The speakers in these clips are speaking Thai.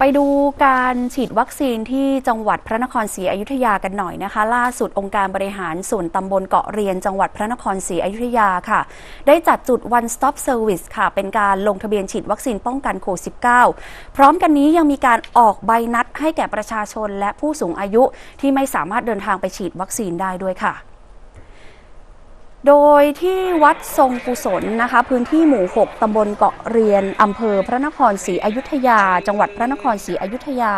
ไปดูการฉีดวัคซีนที่จังหวัดพระนครศรีอยุธยากันหน่อยนะคะ ล่าสุดองค์การบริหารส่วนตำบลเกาะเรียน จังหวัดพระนครศรีอยุธยาค่ะ ได้จัดจุด one stop service ค่ะ เป็นการลงทะเบียนฉีดวัคซีนป้องกันโควิด -19 พร้อมกันนี้ยังมีการออกใบนัดให้แก่ประชาชนและผู้สูงอายุที่ไม่สามารถเดินทางไปฉีดวัคซีนได้ด้วยค่ะ โดยที่วัดทรงกุศลนะคะ พื้นที่หมู่ 6 ตำบลเกาะเรียน อำเภอพระนครศรีอยุธยา จังหวัดพระนครศรีอยุธยา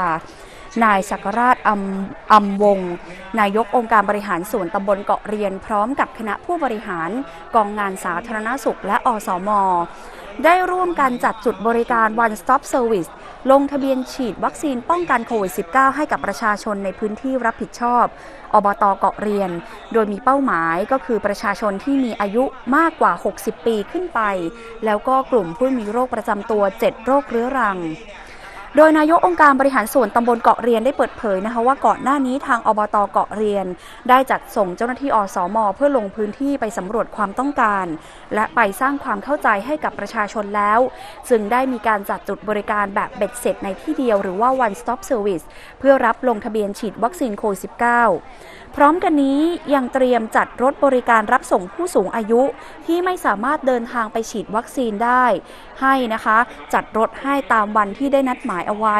นายสักราชอำอำวงศ์นายกองค์การบริหารส่วนตำบลเกาะเรียน พร้อมกับคณะผู้บริหารกองงานสาธารณสุขและอสม ได้ร่วมกันจัดจุดบริการ One Stop Service ลงทะเบียนฉีดวัคซีนป้องกันโควิด -19 ให้กับประชาชนในพื้นที่รับผิดชอบ อบตเกาะเรียน โดยมีเป้าหมายก็คือประชาชนที่มีอายุมากกว่า 60 ปีขึ้นไป แล้วก็กลุ่มผู้มีโรคประจำตัว 7 โรคเรื้อรัง โดยนายกองค์การบริหารส่วนตำบลเกาะเรียนได้เปิดเผยนะคะว่าก่อนหน้านี้ทางอบตเกาะเรียน ได้จัดส่งเจ้าหน้าที่อสม เพื่อลงพื้นที่ไปสำรวจความต้องการ และไปสร้างความเข้าใจให้กับประชาชนแล้วซึ่งได้มีการจัดจุดบริการแบบเบ็ดเสร็จในที่เดียวหรือว่า one stop service เพื่อรับลงทะเบียนฉีดวัคซีนโควิด -19 พร้อมกันนี้ยังเตรียมจัดรถบริการรับส่งผู้สูงอายุ ที่ไม่สามารถเดินทางไปฉีดวัคซีนได้ ให้นะคะ จัดรถให้ตามวันที่ได้นัดหมายายเอาไว้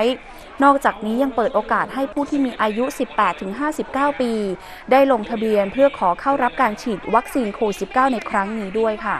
นอกจากนี้ยังเปิดโอกาสให้ผู้ที่มีอายุ 18-59 ปี ได้ลงทะเบียนเพื่อขอเข้ารับการฉีดวัคซีนโควิด -19 ในครั้งนี้ด้วยค่ะ